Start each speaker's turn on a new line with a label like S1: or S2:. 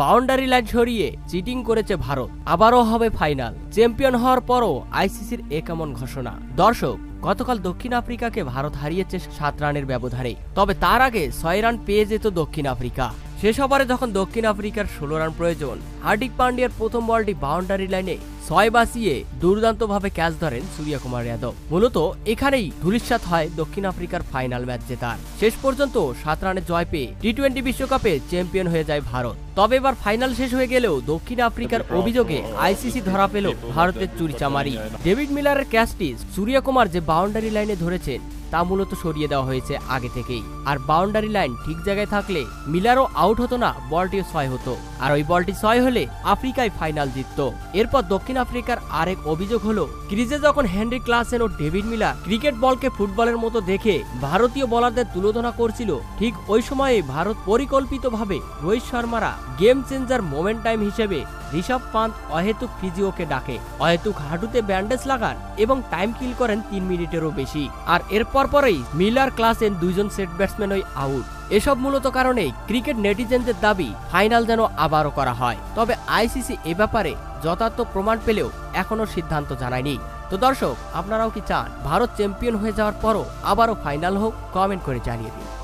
S1: Boundary line সরিয়ে cheating করেছে ভারত। আবারও হবে ফাইনাল। চ্যাম্পিয়ন হওয়ার পরও আইসিসির এ কেমন ঘোষণা? দর্শক, গতকাল দক্ষিণ আফ্রিকাকে ভারত হারিয়েছে সাত রানের ব্যবধানে। তবে তার আগে ছয় রান পেয়ে যেত দক্ষিণ আফ্রিকা। শেষ ওভারে যখন দক্ষিণ আফ্রিকার ষোলো রান প্রয়োজন, হার্দিক পান্ডিয়ার প্রথম বলটি বাউন্ডারি লাইনে ছয় বাসিয়ে দুর্দান্তভাবে ক্যাচ ধরেন সূর্যকুমার যাদব। মূলত এখানেই ধুলিস্বাত হয় দক্ষিণ আফ্রিকার ফাইনাল ম্যাচ জেতার। শেষ পর্যন্ত সাত রানে জয় পেয়ে টি টোয়েন্টি বিশ্বকাপে চ্যাম্পিয়ন হয়ে যায় ভারত। তবে এবার ফাইনাল শেষ হয়ে গেলেও দক্ষিণ আফ্রিকার অভিযোগে আইসিসি ধরা পেল ভারতের চুরিচামারি। ডেভিড মিলারের ক্যাচটি সূর্যকুমার যে বাউন্ডারি লাইনে ধরেছেন তা মূলত সরিয়ে দেওয়া হয়েছে আগে থেকেই। আর বাউন্ডারি লাইন ঠিক জায়গায় থাকলে মিলারও আউট হতো না, বলটিও ছয় হতো। আর ওই বলটি ছয় হলে আফ্রিকায় ফাইনাল জিততো। এরপর দক্ষিণ আফ্রিকার আরেক অভিযোগ হলো, ক্রিজে যখন হেনরি ক্লাসেন ও ডেভিড মিলার ক্রিকেট বলকে ফুটবলের মতো দেখে ভারতীয় বলারদের তুলোধনা করছিল, ঠিক ওই সময়ে ভারত পরিকল্পিতভাবে রোহিত শর্মারা গেম চেঞ্জার মোমেন্ট টাইম হিসেবে ঋষভ পান্ত অহেতুক ফিজিওকে ডাকে। অহেতুক হাঁটুতে ব্যান্ডেজ লাগান এবং টাইম কিল করেন তিন মিনিটেরও বেশি। আর এরপর পরেই মিলার ক্লাসেন দুইজন সেট ব্যাটসম্যানই আউট। এসব মূলত কারণে ক্রিকেট নেটিজেনদের দাবি, ফাইনাল যেন আবারও করা হয়। তবে আইসিসি এ ব্যাপারে যথার্থ প্রমাণ পেলেও এখনও সিদ্ধান্ত জানায়নি। তো দর্শক, আপনারাও কি চান, ভারত চ্যাম্পিয়ন হয়ে যাওয়ার পরও আবারও ফাইনাল হোক? কমেন্ট করে জানিয়ে দিন।